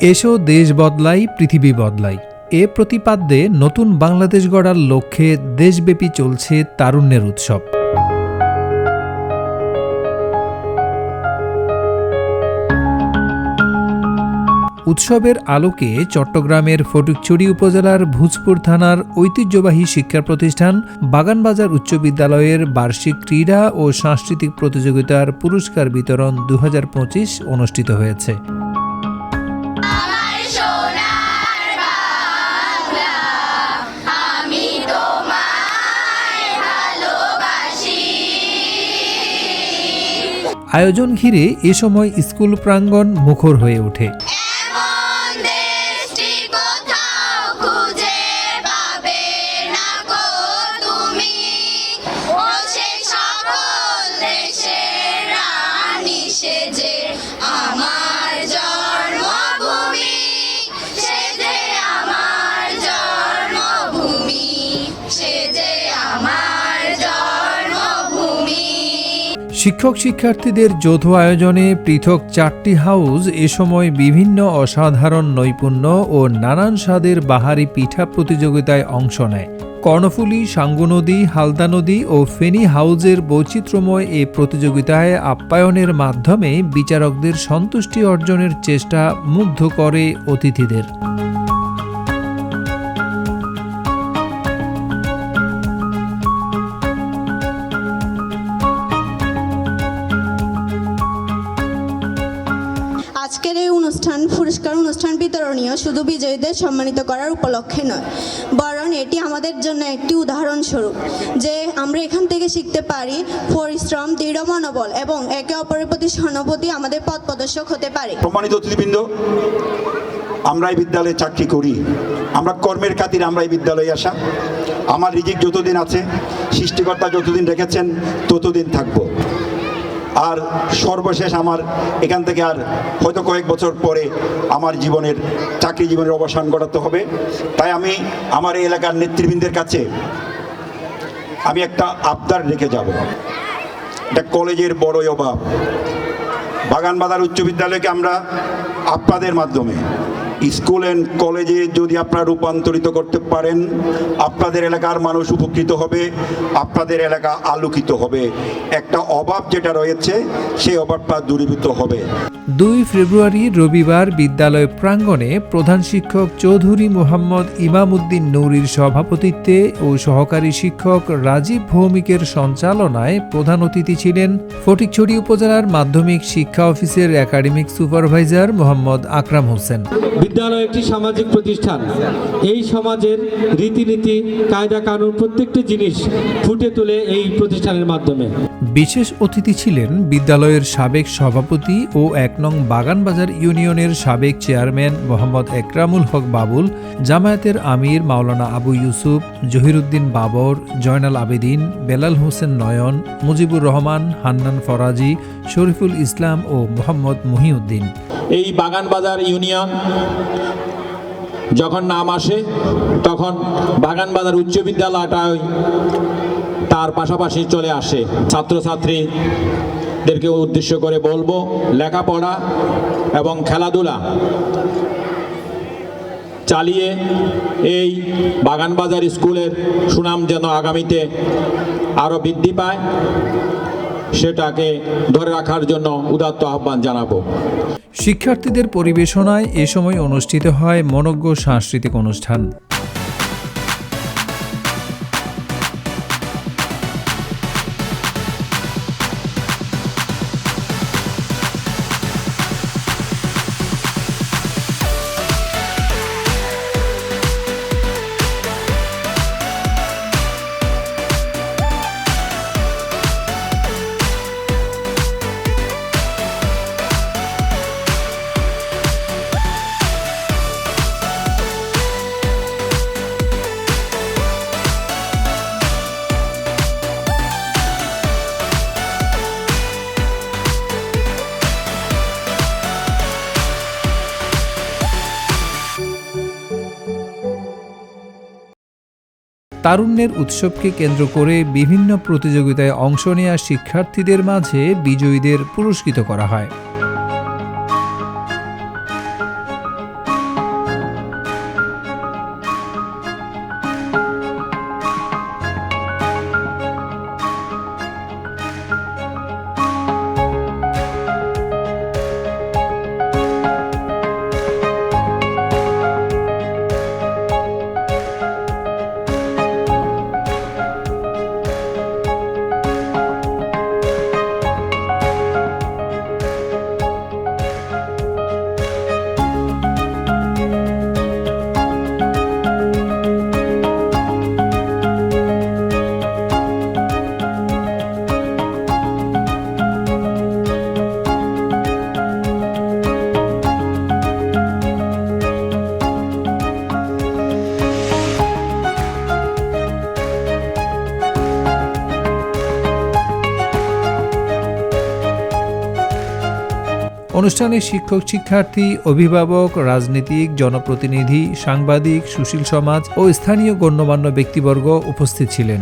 এসো দেশ বদলাই, পৃথিবী বদলাই। এ প্রতিপাদ্যে নতুন বাংলাদেশ গড়ার লক্ষ্যে দেশব্যাপী চলছে তারুণ্যের উৎসব। উৎসবের আলোকে চট্টগ্রামের ফটিকছড়ি উপজেলার ভুজপুর থানার ঐতিহ্যবাহী শিক্ষা প্রতিষ্ঠান, বাগানবাজার উচ্চ বিদ্যালয়ের বার্ষিক ক্রীড়া ও সাংস্কৃতিক প্রতিযোগিতার পুরস্কার বিতরণ দু হাজার পঁচিশ অনুষ্ঠিত হয়েছে। আয়োজন ঘিরে এ সময় স্কুল প্রাঙ্গণ মুখর হয়ে ওঠে। শিক্ষক শিক্ষার্থীদের যৌথ আয়োজনে পৃথক চারটি হাউস এ সময় বিভিন্ন অসাধারণ নৈপুণ্য ও নানান স্বাদের বাহারি পিঠা প্রতিযোগিতায় অংশ নেয়। কর্ণফুলী, সাঙ্গু নদী, হালদা নদী ও ফেনী হাউজের বৈচিত্র্যময় এ প্রতিযোগিতায় আপ্যায়নের মাধ্যমে বিচারকদের সন্তুষ্টি অর্জনের চেষ্টা মুগ্ধ করে অতিথিদের। অনুষ্ঠান, পুরস্কার অনুষ্ঠান বিতরণীয় শুধু বিজয়ীদের সম্মানিত করার উপলক্ষে নয়, বরং এটি আমাদের জন্য একটি উদাহরণস্বরূপ, যে আমরা এখান থেকে শিখতে পারি পরিশ্রম, দৃঢ় মনোবল এবং একে অপরের প্রতি সহানুভূতি আমাদের পথ প্রদর্শক হতে পারে। সম্মানিত অতিথিবৃন্দ, আমরা এই বিদ্যালয়ে চাকরি করি। আমরা কর্মের খাতিরে আমরা এই বিদ্যালয়ে আসা। আমার রিজিক যতদিন আছে, সৃষ্টিকর্তা যতদিন রেখেছেন, ততদিন থাকব। আর সর্বশেষ আমার এখান থেকে আর হয়তো কয়েক বছর পরে আমার জীবনের, চাকরি জীবনের অবসান ঘটাতে হবে। তাই আমি আমার এই এলাকার নেতৃবৃন্দের কাছে আমি একটা আবদার রেখে যাব। এটা কলেজের বড়ই অভাব। বাগানবাজার উচ্চ বিদ্যালয়কে আমরা আপনাদের মাধ্যমে স্কুল অ্যান্ড কলেজে যদি আপনারা রূপান্তরিত করতে পারেন, আপনাদের এলাকার মানুষ উপকৃত হবে, আপনাদের এলাকা আলোকিত হবে। একটা অভাব যেটা রয়েছে, সেই অভাবটা দূরীভূত হবে। দুই ফেব্রুয়ারি রবিবার বিদ্যালয় প্রাঙ্গণে প্রধান শিক্ষক চৌধুরী মোহাম্মদ ইমামউদ্দিন নৌরির সভাপতিত্বে ও সহকারী শিক্ষক রাজীব ভৌমিকের সঞ্চালনায় প্রধান অতিথি ছিলেন ফটিকছড়ি উপজেলার মাধ্যমিক শিক্ষা অফিসের একাডেমিক সুপারভাইজার মোহাম্মদ আকরাম হোসেন। বিদ্যালয় একটি সামাজিক প্রতিষ্ঠান। এই সমাজের রীতিনীতি, কায়দা কানুন প্রত্যেকটি জিনিস ফুটে তুলে এই প্রতিষ্ঠানের মাধ্যমে। বিশেষ অতিথি ছিলেন বিদ্যালয়ের সাবেক সভাপতি ও এক নং বাগানবাজার ইউনিয়নের সাবেক চেয়ারম্যান মোহাম্মদ একরামুল হক বাবুল, জামায়াতের আমির মাওলানা আবু ইউসুফ, জহিরুদ্দিন বাবর, জয়নাল আবেদিন, বেলাল হোসেন নয়ন, মুজিবুর রহমান, হান্নান ফরাজি, শরীফুল ইসলাম ও মোহাম্মদ মহিউদ্দিন। এই বাগানবাজার ইউনিয়ন যখন নাম আসে, তখন বাগানবাজার উচ্চ বিদ্যালয়টাই তার পাশাপাশি চলে আসে। ছাত্রছাত্রীদেরকে উদ্দেশ্য করে বলব, লেখাপড়া এবং খেলাধুলা চালিয়ে এই বাগানবাজার স্কুলের সুনাম যেন আগামীতে আরও বৃদ্ধি পায়। সেটাকে ধরে রাখার জন্য উদাত্ত আহ্বান জানাব। শিক্ষার্থীদের পরিবেশনায় এ সময় অনুষ্ঠিত হয় মনজ্ঞ সাংস্কৃতিক অনুষ্ঠান। তারুণ্যের উৎসবকে কেন্দ্র করে বিভিন্ন প্রতিযোগিতায় অংশ নেওয়া শিক্ষার্থীদের মাঝে বিজয়ীদের পুরস্কৃত করা হয়। অনুষ্ঠানে শিক্ষক, শিক্ষার্থী, অভিভাবক, রাজনীতিক, জনপ্রতিনিধি, সাংবাদিক, সুশীল সমাজ ও স্থানীয় গণ্যমান্য ব্যক্তিবর্গ উপস্থিত ছিলেন।